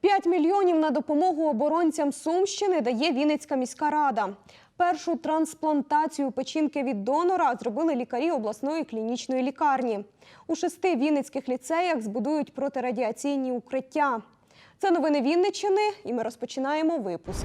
П'ять мільйонів на допомогу оборонцям Сумщини дає Вінницька міська рада. Першу трансплантацію печінки від донора зробили лікарі обласної клінічної лікарні. У шести вінницьких ліцеях збудують протирадіаційні укриття. Це новини Вінниччини, і ми розпочинаємо випуск.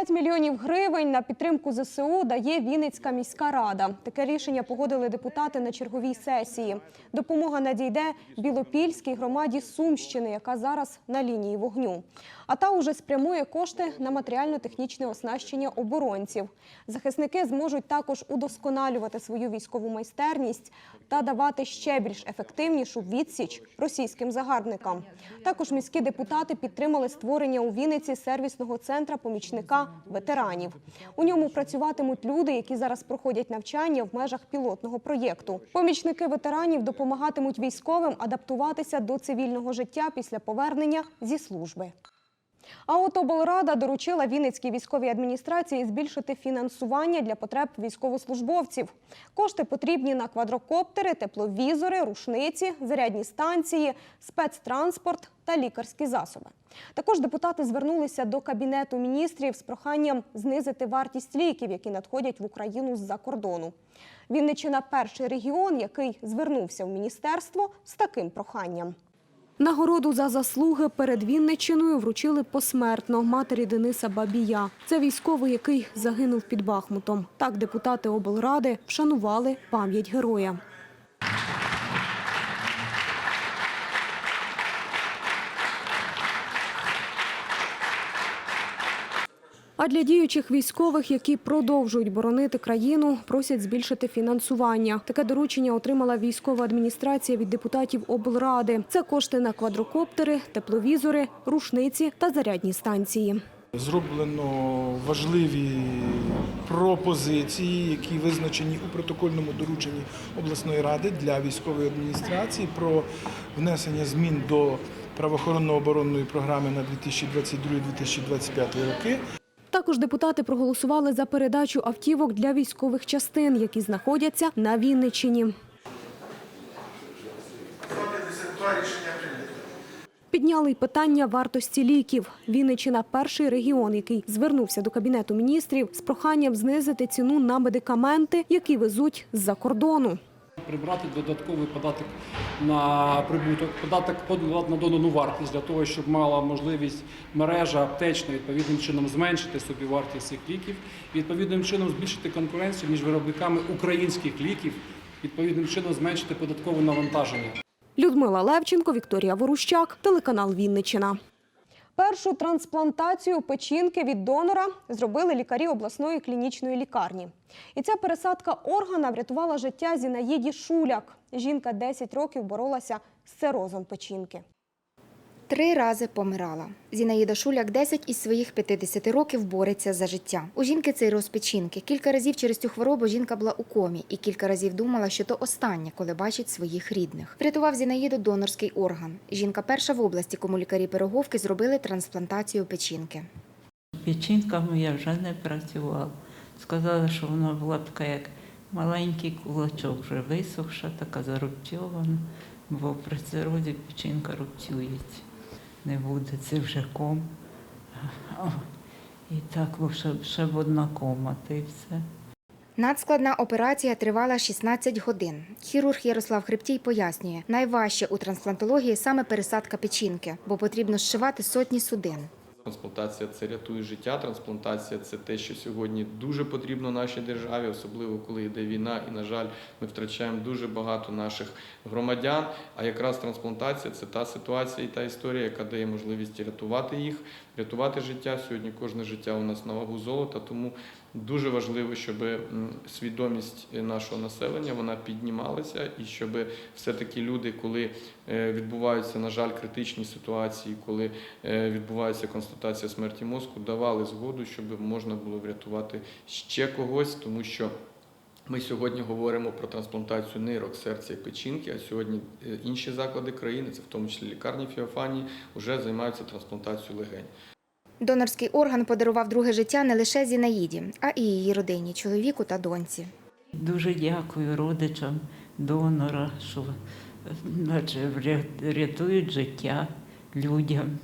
5 мільйонів гривень на підтримку ЗСУ дає Вінницька міська рада. Таке рішення погодили депутати на черговій сесії. Допомога надійде Білопільській громаді Сумщини, яка зараз на лінії вогню. А та уже спрямує кошти на матеріально-технічне оснащення оборонців. Захисники зможуть також удосконалювати свою військову майстерність та давати ще більш ефективнішу відсіч російським загарбникам. Також міські депутати підтримали створення у Вінниці сервісного центра помічника ветеранів. У ньому працюватимуть люди, які зараз проходять навчання в межах пілотного проєкту. Помічники ветеранів допомагатимуть військовим адаптуватися до цивільного життя після повернення зі служби. А от облрада доручила Вінницькій військовій адміністрації збільшити фінансування для потреб військовослужбовців. Кошти потрібні на квадрокоптери, тепловізори, рушниці, зарядні станції, спецтранспорт та лікарські засоби. Також депутати звернулися до кабінету міністрів з проханням знизити вартість ліків, які надходять в Україну з-за кордону. Вінниччина – перший регіон, який звернувся в міністерство з таким проханням. Нагороду за заслуги перед Вінниччиною вручили посмертно матері Дениса Бабія. Це військовий, який загинув під Бахмутом. Так депутати облради вшанували пам'ять героя. А для діючих військових, які продовжують боронити країну, просять збільшити фінансування. Таке доручення отримала військова адміністрація від депутатів облради. Це кошти на квадрокоптери, тепловізори, рушниці та зарядні станції. Зроблено важливі пропозиції, які визначені у протокольному дорученні обласної ради для військової адміністрації про внесення змін до правоохоронно-оборонної програми на 2022-2025 роки. Також депутати проголосували за передачу автівок для військових частин, які знаходяться на Вінниччині. Підняли й питання вартості ліків. Вінниччина – перший регіон, який звернувся до Кабінету міністрів з проханням знизити ціну на медикаменти, які везуть з-за кордону. Прибрати додатковий податок на прибуток, податок на додану вартість для того, щоб мала можливість мережа аптечна відповідним чином зменшити собі вартість цих ліків, відповідним чином збільшити конкуренцію між виробниками українських ліків, відповідним чином зменшити податкове навантаження. Людмила Левченко, Вікторія Ворущак, телеканал Вінниччина. Першу трансплантацію печінки від донора зробили лікарі обласної клінічної лікарні. І ця пересадка органа врятувала життя Зінаїді Шуляк. Жінка 10 років боролася з цирозом печінки. Три рази помирала. Зінаїда Шуляк 10 із своїх 50 років бореться за життя. У жінки цей розпечінки. Кілька разів через цю хворобу жінка була у комі і кілька разів думала, що то останнє, коли бачить своїх рідних. Врятував Зінаїду донорський орган. Жінка перша в області, кому лікарі Пироговки зробили трансплантацію печінки. Печінками я вже не працювала. Сказали, що вона була така, як маленький кулачок, вже висохша, така зарубцьована, бо при цирозі печінка рубцюється. Не буде, це вже ком. І так, ще, ще б одна кома, та все. Надскладна операція тривала 16 годин. Хірург Ярослав Хребтій пояснює, найважче у трансплантології саме пересадка печінки, бо потрібно зшивати сотні судин. Трансплантація це рятує життя. Трансплантація це те, що сьогодні дуже потрібно нашій державі, особливо коли йде війна, і на жаль, ми втрачаємо дуже багато наших громадян. А якраз трансплантація це та ситуація і та історія, яка дає можливість рятувати їх, рятувати життя. Сьогодні кожне життя у нас на вагу золота, тому дуже важливо, щоб свідомість нашого населення вона піднімалася, і щоб все-таки люди, коли е, відбуваються, на жаль, критичні ситуації, коли е, відбувається констатація смерті мозку, давали згоду, щоб можна було врятувати ще когось, тому що. Ми сьогодні говоримо про трансплантацію нирок, серця і печінки, а сьогодні е, інші заклади країни, це в тому числі лікарні Фіофанії, вже займаються трансплантацією легень. Донорський орган подарував друге життя не лише Зінаїді, а і її родині, чоловіку та доньці. Дуже дякую родичам донора, що наче рятують життя людям,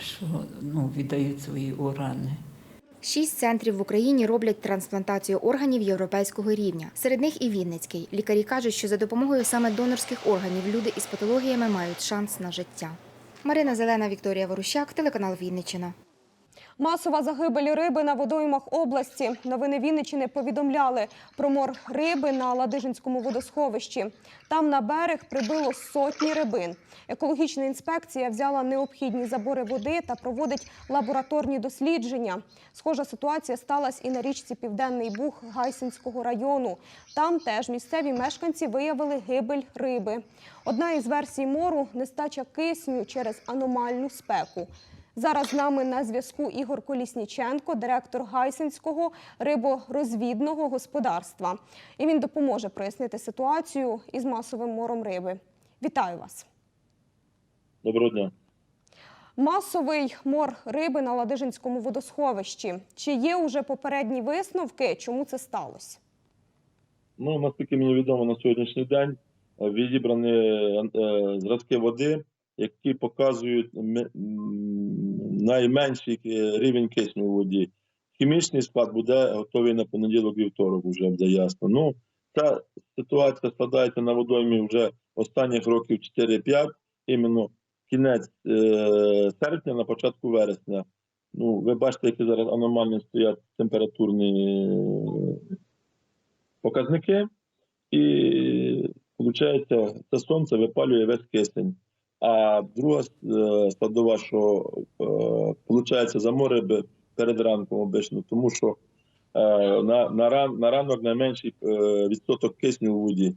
що ну, віддають свої органи. Шість центрів в Україні роблять трансплантацію органів європейського рівня. Серед них і Вінницький. Лікарі кажуть, що за допомогою саме донорських органів люди із патологіями мають шанс на життя. Марина Зелена, Вікторія Ворущак, телеканал Вінниччина. Масова загибель риби на водоймах області. Новини Вінниччини повідомляли про мор риби на Ладижинському водосховищі. Там на берег прибило сотні рибин. Екологічна інспекція взяла необхідні забори води та проводить лабораторні дослідження. Схожа ситуація сталася і на річці Південний Буг Гайсинського району. Там теж місцеві мешканці виявили гибель риби. Одна із версій мору нестача кисню через аномальну спеку. Зараз з нами на зв'язку Ігор Колісніченко, директор Гайсинського риборозвідного господарства. І він допоможе прояснити ситуацію із масовим мором риби. Вітаю вас! Доброго дня. Масовий мор риби на Ладижинському водосховищі. Чи є уже попередні висновки, чому це сталося? Ну, наскільки мені відомо на сьогоднішній день, е, відібрані е, зразки води, які показують найменший е, рівень кисню у воді. Хімічний склад буде готовий на понеділок вівторок, вже буде ясно. Ну, ця ситуація складається на водоймі вже останніх років 4-5, іменно кінець е, серпня, на початку вересня. Ну, ви бачите, які зараз аномальні стоять температурні е, показники, і виходить, це сонце випалює весь кисень. А друга е, складова, що виходить за море перед ранком обично, тому що е, на, на, ран, на ранок найменший е, відсоток кисню у воді.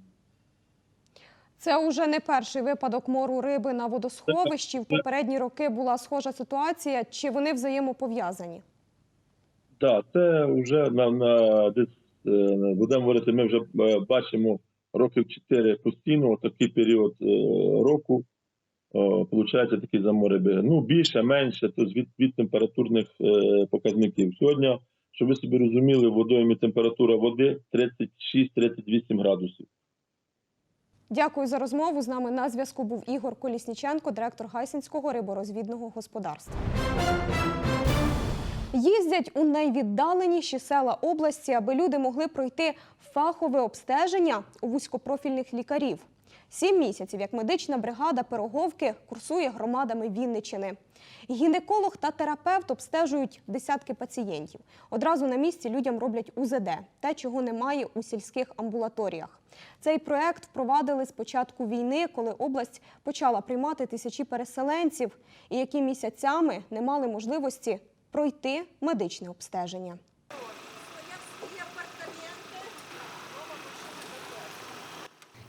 Це уже не перший випадок мору риби на водосховищі. В попередні роки була схожа ситуація. Чи вони взаємопов'язані? Так, це вже на, на десь е, будемо говорити, ми вже е, бачимо років 4 постійно, такий період е, Получається такі замори берег. Ну, більше, менше, то від, від температурних е, показників. Сьогодні, щоб ви собі розуміли, в водоймі температура води 36-38 градусів. Дякую за розмову. З нами на зв'язку був Ігор Колісніченко, директор Гайсинського риборозвідного господарства. Їздять у найвіддаленіші села області, аби люди могли пройти фахове обстеження у вузькопрофільних лікарів. Сім місяців, як медична бригада Пироговки курсує громадами Вінничини. Гінеколог та терапевт обстежують десятки пацієнтів. Одразу на місці людям роблять УЗД, те, чого немає у сільських амбулаторіях. Цей проект впровадили з початку війни, коли область почала приймати тисячі переселенців, і які місяцями не мали можливості пройти медичне обстеження.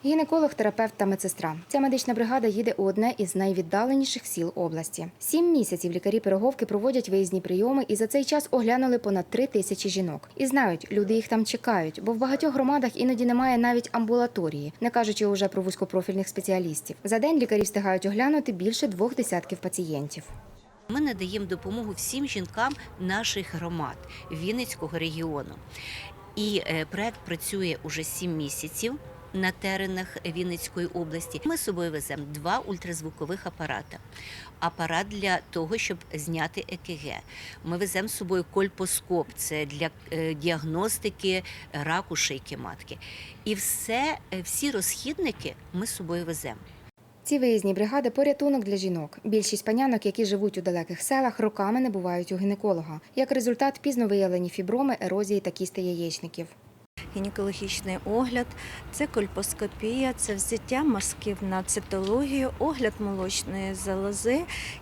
Гінеколог, терапевт та медсестра. Ця медична бригада їде у одне із найвіддаленіших сіл області. Сім місяців лікарі пироговки проводять виїзні прийоми і за цей час оглянули понад три тисячі жінок. І знають, люди їх там чекають, бо в багатьох громадах іноді немає навіть амбулаторії, не кажучи уже про вузькопрофільних спеціалістів. За день лікарі встигають оглянути більше двох десятків пацієнтів. Ми надаємо допомогу всім жінкам наших громад Вінницького регіону. І е, проект працює уже 7 місяців. На теренах Вінницької області ми з собою веземо два ультразвукових апарата. Апарат для того, щоб зняти ЕКГ. Ми веземо з собою кольпоскоп, це для е, діагностики раку шийки матки. І все, е, всі розхідники ми з собою веземо. Ці виїзні бригади порятунок для жінок. Більшість панянок, які живуть у далеких селах, роками не бувають у гінеколога. Як результат, пізно виявлені фіброми, ерозії та кісти яєчників. Гінекологічний огляд, це кольпоскопія, це взяття мазків на цитологію, огляд молочної залози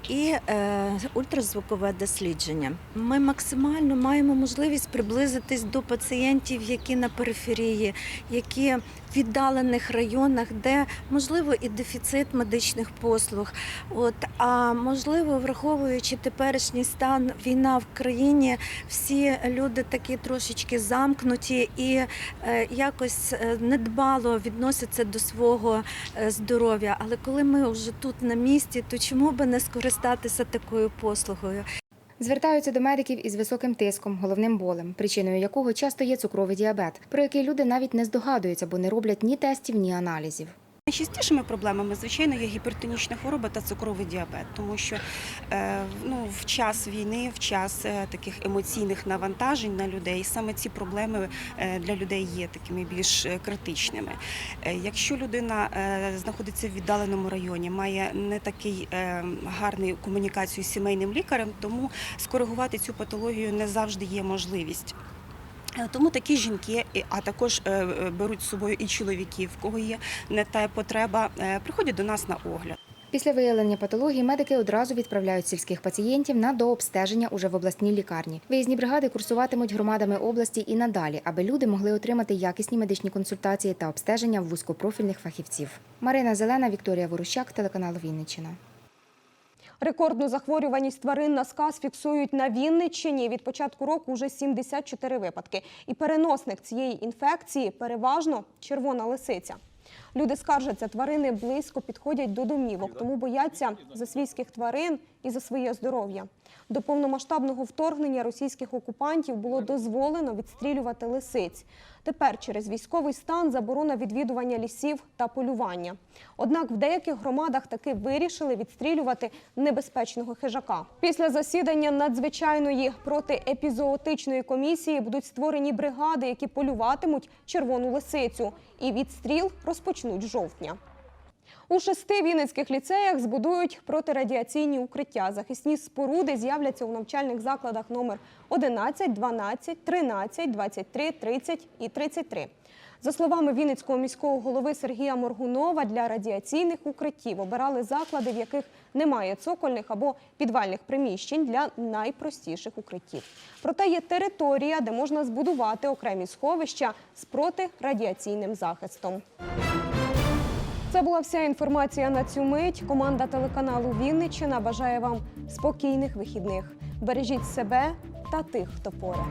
і е, ультразвукове дослідження. Ми максимально маємо можливість приблизитись до пацієнтів, які на периферії, які в віддалених районах, де можливо і дефіцит медичних послуг. От а можливо, враховуючи теперішній стан війна в країні, всі люди такі трошечки замкнуті і якось е, недбало відносяться до свого е, здоров'я. Але коли ми вже тут на місці, то чому би не скористатися такою послугою? Звертаються до медиків із високим тиском, головним болем, причиною якого часто є цукровий діабет, про який люди навіть не здогадуються, бо не роблять ні тестів, ні аналізів. Найчастішими проблемами, звичайно, є гіпертонічна хвороба та цукровий діабет, тому що е, ну, в час війни, в час е, таких емоційних навантажень на людей, саме ці проблеми е, для людей є такими більш критичними. Якщо людина знаходиться в віддаленому районі, має не такий гарний комунікацію з сімейним лікарем, тому скоригувати цю патологію не завжди є можливість. Е, Тому такі жінки, а також е, е, беруть з собою і чоловіків, в кого є не та потреба, приходять до нас на огляд. Після виявлення патології медики одразу відправляють сільських пацієнтів на дообстеження уже в обласній лікарні. Виїзні бригади курсуватимуть громадами області і надалі, аби люди могли отримати якісні медичні консультації та обстеження в вузькопрофільних фахівців. Марина Зелена, Вікторія Ворущак, телеканал Вінниччина. Рекордну захворюваність тварин на сказ фіксують на Вінниччині. Від початку року вже 74 випадки. І переносник цієї інфекції переважно червона лисиця. Люди скаржаться, тварини близько підходять до домівок, тому бояться за свійських тварин і за своє здоров'я. До повномасштабного вторгнення російських окупантів було дозволено відстрілювати лисиць. Тепер через військовий стан заборона відвідування лісів та полювання. Однак в деяких громадах таки вирішили відстрілювати небезпечного хижака. Після засідання надзвичайної протиепізоотичної комісії будуть створені бригади, які полюватимуть червону лисицю, і відстріл розпочнуть з жовтня. У шести вінницьких ліцеях збудують протирадіаційні укриття. Захисні споруди з'являться у навчальних закладах номер 11, 12, 13, 23, 30 і 33. За словами Вінницького міського голови Сергія Моргунова, для радіаційних укриттів обирали заклади, в яких немає цокольних або підвальних приміщень для найпростіших укриттів. Проте є територія, де можна збудувати окремі сховища з протирадіаційним захистом. Це була вся інформація на цю мить. Команда телеканалу Вінниччина бажає вам спокійних вихідних. Бережіть себе та тих, хто поряд.